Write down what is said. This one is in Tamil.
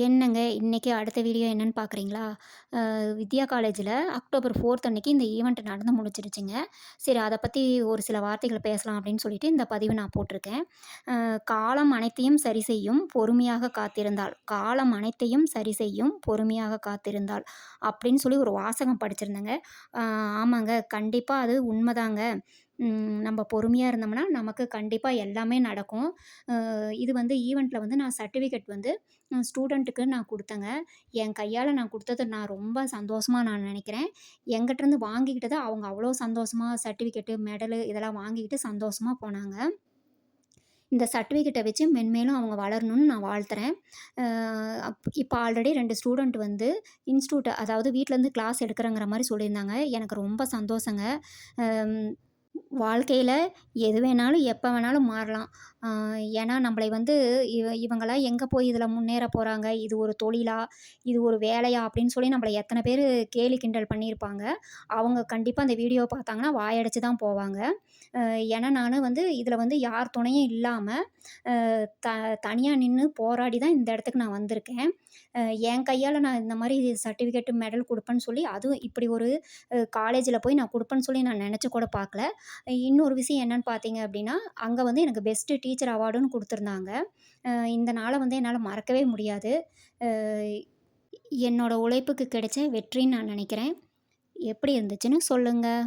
என்னங்க இன்றைக்கி அடுத்த வீடியோ என்னன்னு பார்க்குறீங்களா? வித்யா காலேஜில் அக்டோபர் ஃபோர்த் அன்னைக்கு இந்த ஈவெண்ட் நடந்து முடிச்சிருச்சுங்க சரி அதை பற்றி ஒரு சில வார்த்தைகள் பேசலாம் அப்படின்னு சொல்லிட்டு இந்த பதிவு நான் போட்டிருக்கேன். "காலம் அனைத்தையும் சரி செய்யும் பொறுமையாக காத்திருந்தால். காலம் அனைத்தையும் சரி செய்யும் பொறுமையாக காத்திருந்தால்" அப்படின்னு சொல்லி ஒரு வாசகம் படிச்சிருந்தேங்க. ஆமாங்க. கண்டிப்பாக அது உண்மைதாங்க நம்ம பொறுமையாக இருந்தோம்னா, நமக்கு கண்டிப்பாக எல்லாமே நடக்கும். இது வந்து ஈவெண்ட்டில் வந்து நான் சர்டிஃபிகேட் வந்து ஸ்டூடெண்ட்டுக்கு நான் கொடுத்தேங்க என் கையால் நான் கொடுத்தது நான் ரொம்ப சந்தோஷமாக நான் நினைக்கிறேன் எங்கிட்டேருந்து வாங்கிக்கிட்டத அவங்க அவ்வளோ சந்தோஷமாக சர்டிஃபிகேட்டு, மெடலு இதெல்லாம் வாங்கிக்கிட்டு சந்தோஷமாக போனாங்க. இந்த சர்டிஃபிகேட்டை வச்சு மென்மேலும் அவங்க வளரணும்னு நான் வாழ்த்துறேன். அப் இப்போ ஆல்ரெடி ரெண்டு ஸ்டூடெண்ட் வந்து இன்ஸ்டியூட்டை அதாவது வீட்டிலேருந்து கிளாஸ் எடுக்கிறேங்கிற மாதிரி சொல்லியிருந்தாங்க. எனக்கு ரொம்ப சந்தோஷங்க. வாழ்க்கையில் எது வேணாலும், எப்போ வேணாலும் மாறலாம். ஏன்னா நம்மளை வந்து இவ இவங்களாம் எங்கே போய் இதில் முன்னேற போகிறாங்க இது ஒரு தொழிலா? இது ஒரு வேலையா? அப்படின்னு சொல்லி நம்மளை எத்தனை பேர் கேலி கிண்டல் பண்ணியிருப்பாங்க. அவங்க கண்டிப்பாக அந்த வீடியோ பார்த்தாங்கன்னா, வாயடைச்சு தான் போவாங்க. ஏன்னா நான் வந்து இதில் வந்து யார் துணையும் இல்லாமல் த தனியாக நின்று போராடி தான் இந்த இடத்துக்கு நான் வந்திருக்கேன். என் கையால் நான் இந்த மாதிரி சர்டிஃபிகேட்டு மெடல் கொடுப்பேன்னு சொல்லி அதுவும் இப்படி ஒரு காலேஜில் போய் நான் கொடுப்பேன்னு சொல்லி நான் நினச்சி கூட பார்க்கல. இன்னொரு விஷயம் என்னன்னு பார்த்தீங்க அப்படின்னா, அங்கே வந்து எனக்கு பெஸ்ட்டு டீச்சர் அவார்டுன்னு கொடுத்துருந்தாங்க. இந்த நாளை வந்து என்னால் மறக்கவே முடியாது. என்னோடய உழைப்புக்கு கிடைச்ச வெற்றின்னு நான் நினைக்கிறேன். எப்படி இருந்துச்சுன்னு சொல்லுங்கள்